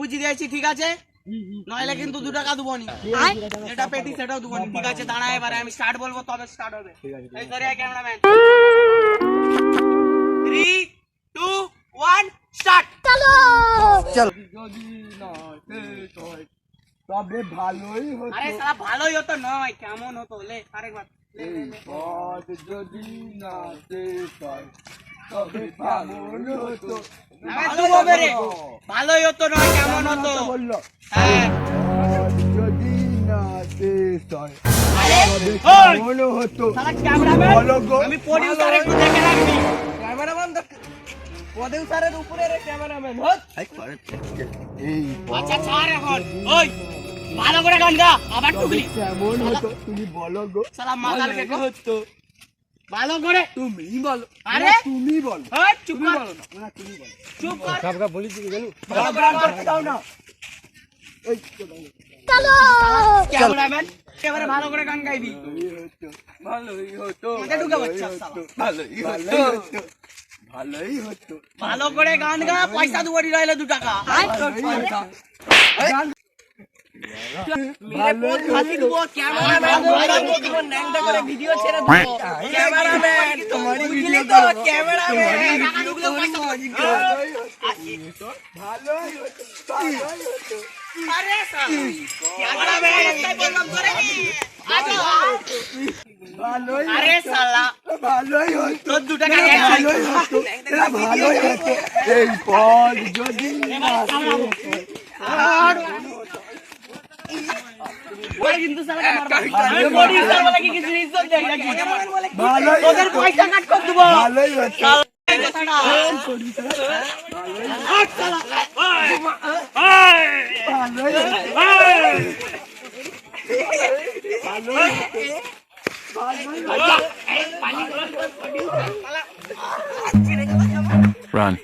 বুঝিয়ে দিয়েছি ঠিক আছে? নইলে কিন্তু দু টাকা দেবো নি। যেটা পেটি সেটাও দেবো নি। ঠিক আছে দাঁড়া এবারে আমি স্টার্ট বলব তবে স্টার্ট হবে। এই sorry cameraman three two one start শেষ হয় তবে ভালোই হতো। আরে সালা ভালোই হতো নয় কেমন হতো? লে আরেকবার। লে, লে, লে। পথ যদি না তবে হতো। ভালো হবে রে। ভালোই হতো নয় কেমন হতো? বলল হ্যাঁ। যদি না শেষ হয় হতো? সালা ক্যামেরাম্যান বলো আমি প্রডিউসার একটু দেখে রাখবি ক্যামেরাম্যান প্রডিউসারের উপরে রে ক্যামেরাম্যান আচ্ছা ছাড় এখন। ওই ভালো করে গান গা আবার টুকলি। কেমন হতো? তুমি বলো গো। সালা মাথার কেটে হতো ভালো করে। তুমি বলো। আরে! তুমি বলো। চুপ বলো না। তুমি বলো। চুপ কর। সবকা বলি দিকে গেল ভালো করতে দাও না। এই ক্যামেরাম্যান এবারে ভালো করে গান গাইবি। ভালোই হতো। ঢুকে ভালোই বাচ্চা হতো, ভালোই হতো। ভালোই হতো। ভালো করে গান গা পয়সা দুবো রইলে দু টাকা। ভিডিও ছেড়ে দেবো ক্যামেরাম্যান। ভালোই হতো যদি আর কিন্তু শালাকে মারবা। আমি producer বলে কি কিছু ইজ্জত দেই নাকি? ভালোই তোদের পয়সা কাট করে দেবো। ভালোই হতো শালা, এই কথাটা। আট শালা। ওই, ওই। ভালোই হতো Run.